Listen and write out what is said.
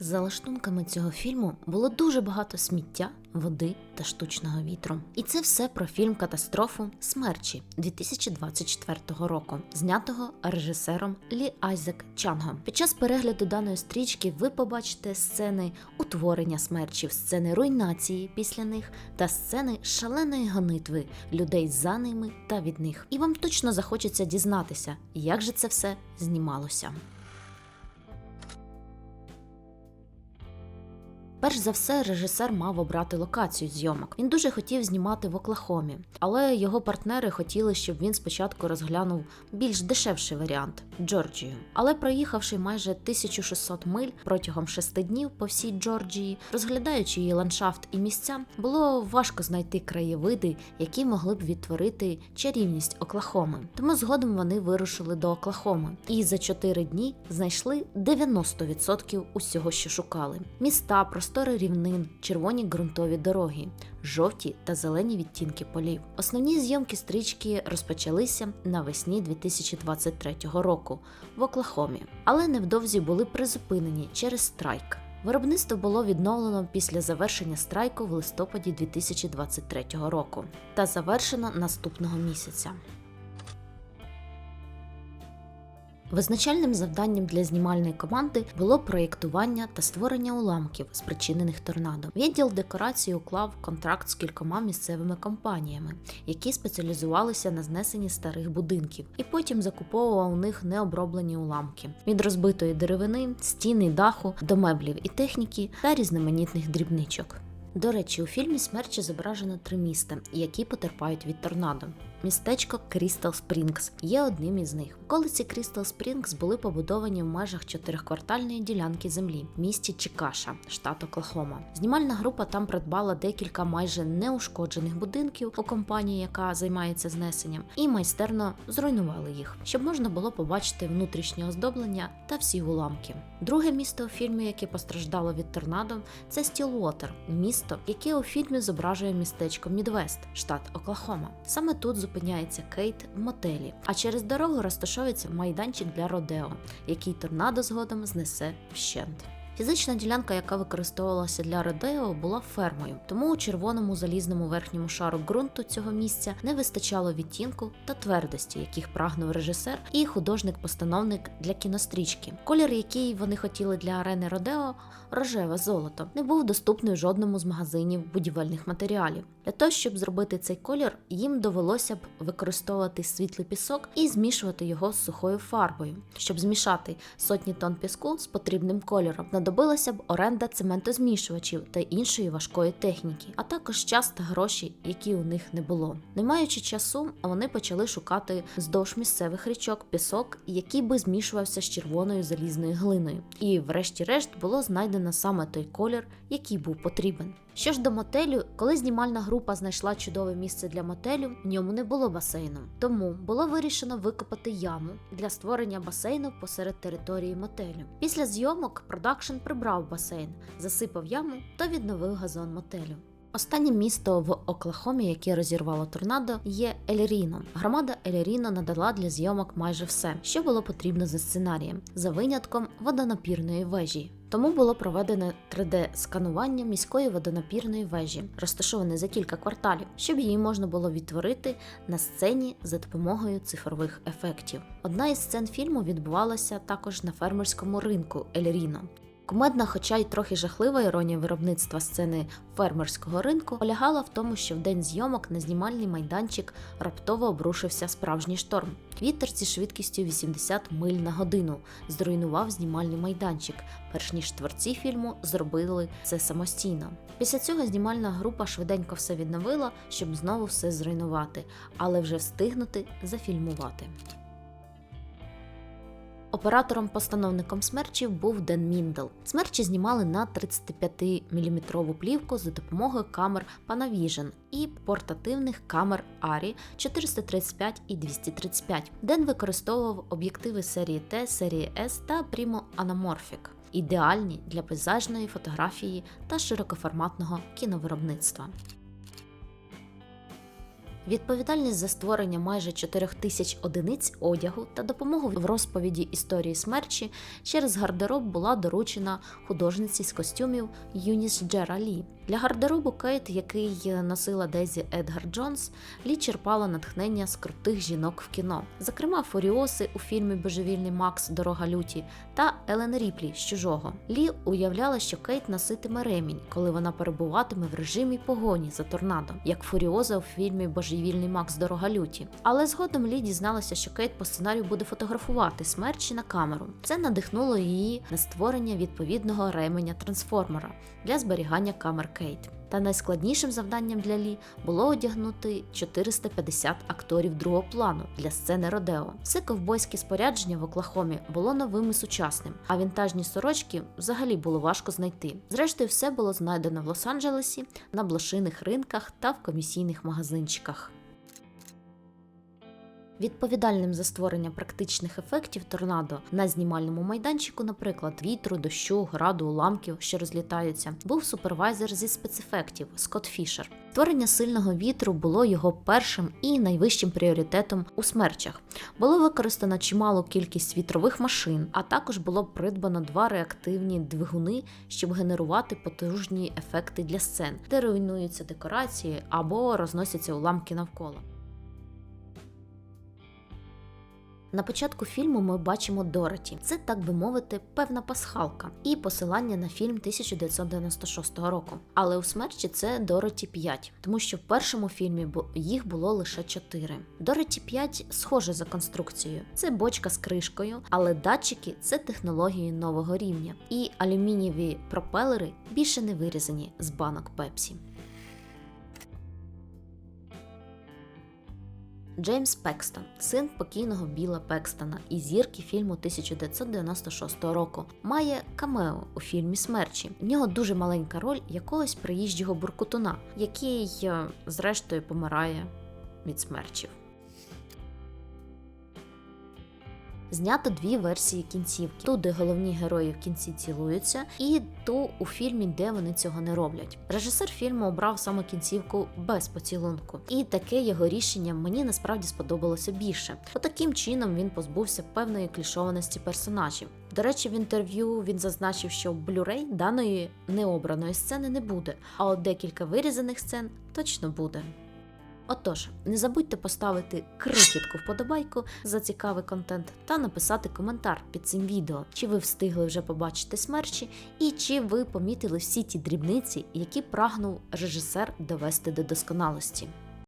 За лаштунками цього фільму було дуже багато сміття, води та штучного вітру. І це все про фільм Катастрофу Смерчі 2024 року, знятого режисером Лі Айзек Чангом. Під час перегляду даної стрічки ви побачите сцени утворення смерчів, сцени руйнації після них та сцени шаленої гонитви людей за ними та від них. І вам точно захочеться дізнатися, як же це все знімалося. Перш за все, режисер мав обрати локацію зйомок. Він дуже хотів знімати в Оклахомі, але його партнери хотіли, щоб він спочатку розглянув більш дешевший варіант Джорджію. Але проїхавши майже 1600 миль протягом шести днів по всій Джорджії, розглядаючи її ландшафт і місця, було важко знайти краєвиди, які могли б відтворити чарівність Оклахоми. Тому згодом вони вирушили до Оклахоми і за 4 дні знайшли 90% усього, що шукали: міста, простори рівнин, червоні ґрунтові дороги, жовті та зелені відтінки полів. Основні зйомки стрічки розпочалися навесні 2023 року в Оклахомі, але невдовзі були призупинені через страйк. Виробництво було відновлено після завершення страйку в листопаді 2023 року та завершено наступного місяця. Визначальним завданням для знімальної команди було проєктування та створення уламків, спричинених торнадо. Відділ декорації уклав контракт з кількома місцевими компаніями, які спеціалізувалися на знесенні старих будинків, і потім закуповував у них необроблені уламки від розбитої деревини, стіни, даху до меблів і техніки та різноманітних дрібничок. До речі, у фільмі смерчі зображено три міста, які потерпають від торнадо. Містечко Крістал Спрінгс є одним із них. Околиці Крістал Спрінгс були побудовані в межах чотириквартальної ділянки землі в місті Чикаша, штат Оклахома. Знімальна група там придбала декілька майже неушкоджених будинків у компанії, яка займається знесенням, і майстерно зруйнували їх, щоб можна було побачити внутрішнє оздоблення та всі уламки. Друге місто у фільмі, яке постраждало від торнадо, це Стілвотер, місто, яке у фільмі зображує містечко Мідвест, штат Оклахома. Саме тут зупиняється Кейт в мотелі, а через дорогу розташовується майданчик для Родео, який торнадо згодом знесе вщент. Фізична ділянка, яка використовувалася для Родео, була фермою, тому у червоному залізному верхньому шару ґрунту цього місця не вистачало відтінку та твердості, яких прагнув режисер і художник-постановник для кінострічки. Колір, який вони хотіли для арени Родео, рожеве золото, не був доступний жодному з магазинів будівельних матеріалів. Для того, щоб зробити цей колір, їм довелося б використовувати світлий пісок і змішувати його з сухою фарбою. Щоб змішати сотні тонн піску з потрібним кольором, знадобилася б оренда цементозмішувачів та іншої важкої техніки, а також час та гроші, які у них не було. Не маючи часу, вони почали шукати вздовж місцевих річок пісок, який би змішувався з червоною залізною глиною. І, врешті-решт, було знайдено саме той колір, який був потрібен. Що ж до мотелю, коли знімальна група знайшла чудове місце для мотелю, в ньому не було басейну. Тому було вирішено викопати яму для створення басейну посеред території мотелю. Після зйомок продакшн прибрав басейн, засипав яму та відновив газон мотелю. Останнє місто в Оклахомі, яке розірвало торнадо, є Ель-Ріно. Громада Ель-Ріно надала для зйомок майже все, що було потрібно за сценарієм, за винятком водонапірної вежі. Тому було проведено 3D-сканування міської водонапірної вежі, розташованої за кілька кварталів, щоб її можна було відтворити на сцені за допомогою цифрових ефектів. Одна із сцен фільму відбувалася також на фермерському ринку Ель-Ріно. Кумедна, хоча й трохи жахлива іронія виробництва сцени фермерського ринку полягала в тому, що в день зйомок на знімальний майданчик раптово обрушився справжній шторм. Вітер зі швидкістю 80 миль на годину зруйнував знімальний майданчик, перш ніж творці фільму зробили це самостійно. Після цього знімальна група швиденько все відновила, щоб знову все зруйнувати, але вже встигнути зафільмувати. Оператором-постановником смерчів був Ден Міндл. Смерчі знімали на 35-мм плівку за допомогою камер Panavision і портативних камер ARRI 435 і 235. Ден використовував об'єктиви серії Т, серії S та Primo Anamorphic. Ідеальні для пейзажної фотографії та широкоформатного кіновиробництва. Відповідальність за створення майже 4 тисяч одиниць одягу та допомогу в розповіді історії смерчі через гардероб була доручена художниці з костюмів Юніс Джера Лі. Для гардеробу Кейт, який носила Дезі Едгар Джонс, Лі черпала натхнення з крутих жінок в кіно, зокрема Фуріоси у фільмі Божевільний Макс Дорога люті та Елен Ріплі з чужого. Лі уявляла, що Кейт носитиме ремінь, коли вона перебуватиме в режимі погоні за торнадо, як Фуріоза у фільмі Божевільний Макс Дорога люті. Але згодом Лі дізналася, що Кейт по сценарію буде фотографувати смерчі на камеру. Це надихнуло її на створення відповідного ременя трансформера для зберігання камер Кейт. Та найскладнішим завданням для Лі було одягнути 450 акторів другого плану для сцени Родео. Все ковбойське спорядження в Оклахомі було новим і сучасним, а вінтажні сорочки взагалі було важко знайти. Зрештою, все було знайдено в Лос-Анджелесі, на блошиних ринках та в комісійних магазинчиках. Відповідальним за створення практичних ефектів торнадо на знімальному майданчику, наприклад, вітру, дощу, граду, уламків, що розлітаються, був супервайзер зі спецефектів Скотт Фішер. Створення сильного вітру було його першим і найвищим пріоритетом у смерчах. Було використано чималу кількість вітрових машин, а також було придбано два реактивні двигуни, щоб генерувати потужні ефекти для сцен, де руйнуються декорації або розносяться уламки навколо. На початку фільму ми бачимо Дороті. Це, так би мовити, певна пасхалка і посилання на фільм 1996 року. Але у смерчі це Дороті 5, тому що в першому фільмі їх було лише 4. Дороті 5 схоже за конструкцією. Це бочка з кришкою, але датчики це технології нового рівня. І алюмінієві пропелери більше не вирізані з банок Пепсі. Джеймс Пекстон, син покійного Біла Пекстона і зірки фільму 1996 року, має камео у фільмі Смерчі. В нього дуже маленька роль якогось приїжджого буркутуна, який, е, зрештою, помирає від смерчів. Знято дві версії кінцівки: ту, де головні герої в кінці цілуються, і ту у фільмі, де вони цього не роблять. Режисер фільму обрав саме кінцівку без поцілунку, і таке його рішення мені насправді сподобалося більше. Бо таким чином він позбувся певної клішованості персонажів. До речі, в інтерв'ю він зазначив, що Blu-ray даної необраної сцени не буде, а от декілька вирізаних сцен точно буде. Отож, не забудьте поставити крихітку вподобайку за цікавий контент та написати коментар під цим відео, чи ви встигли вже побачити смерчі, і чи ви помітили всі ті дрібниці, які прагнув режисер довести до досконалості.